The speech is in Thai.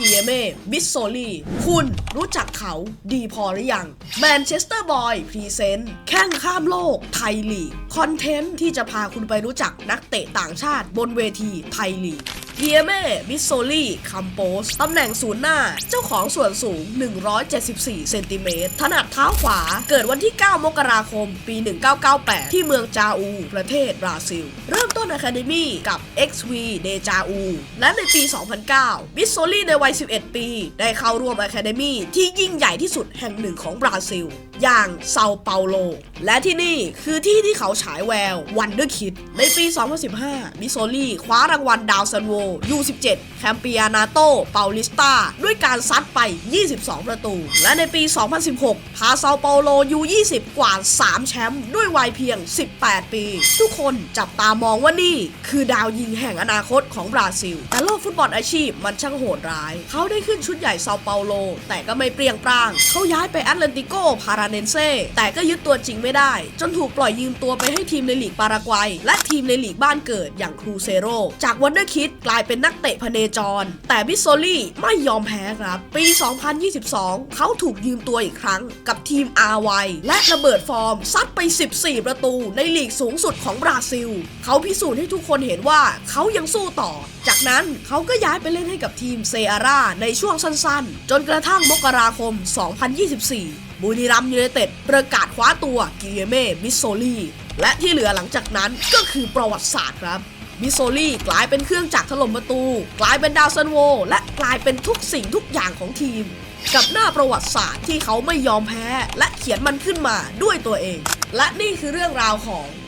กิเอเม่บิสโซลีคุณรู้จักเขาดีพอหรือยังแมนเชสเตอร์บอยพรีเซนต์แข่งข้ามโลกไทยลีก คอนเทนต์ที่จะพาคุณไปรู้จักนักเตะต่างชาติบนเวทีไทยลีก เกียเม่บิโซลีคัมโปส ตำแหน่งศูนย์หน้า เจ้าของส่วนสูง 174 เซนติเมตร ถนัดเท้าขวา เกิดวันที่ 9 มกราคม ปี 1998 ที่เมืองจาอู ประเทศบราซิล เริ่มต้นอะคาเดมี่กับ XV เดจาอู และในปี 2009บิโซลีในวัย 11 ปี ได้เข้าร่วมอะคาเดมี่ที่ยิ่งใหญ่ที่สุดแห่งหนึ่งของบราซิล อย่างเซาเปาโล และที่นี่คือที่ที่เขาฉายแวววันเดอร์คิด ในปี 2015 มิโซลี่คว้ารางวัลดาวซันโว U17 แคมเปียนาโตเปาลิสตาด้วยการซัดไป 22 ประตู และในปี 2016 พาเซาเปาโล U20 กว่า 3 แชมป์ด้วยวัยเพียง 18 ปี ทุกคนจับตามองว่านี่ คือดาวยิงแห่งอนาคตของบราซิล แต่โลกฟุตบอลอาชีพมันช่างโหดร้าย เขาได้ขึ้นชุดใหญ่เซาเปาโล แต่ก็ไม่เปรียงปร้าง เขาย้ายไปแอตแลนติโกพาราเนนเซแต่ก็ยึดตัวจริงไม่ได้ จนถูกปล่อยยืมตัวไปให้ทีมในลีกปารากวัย และทีมในลีกบ้านเกิดอย่างครูเซโรจากวันเดอร์คิดกลายเป็นนักเตะพเนจร แต่บิสโซลี่ไม่ยอมแพ้ครับ ปี 2022 เขาถูกยืมตัวอีกครั้ง กับทีมอาไวและระเบิดฟอร์มซัดไป 14 ประตูในลีกสูงสุดของบราซิล เขาพิสูจน์ให้ทุกคนเห็นว่าเขายังสู้ต่อ จากนั้นเขาก็ย้ายไปเล่นให้กับทีมเซอาร่าในช่วงสั้นๆ จนกระทั่งมกราคม 2024 บุรีรัมยูไนเต็ดประกาศคว้าตัวกิเอเม่มิสโซลีและที่เหลือหลังจากนั้นก็คือประวัติศาสตร์ครับมิสโซลี่กลายเป็นเครื่องจักรถล่มประตู กลายเป็นดาวซันโว และกลายเป็นทุกสิ่งทุกอย่างของทีม กับหน้าประวัติศาสตร์ที่เขาไม่ยอมแพ้ และเขียนมันขึ้นมาด้วยตัวเอง และนี่คือเรื่องราวของ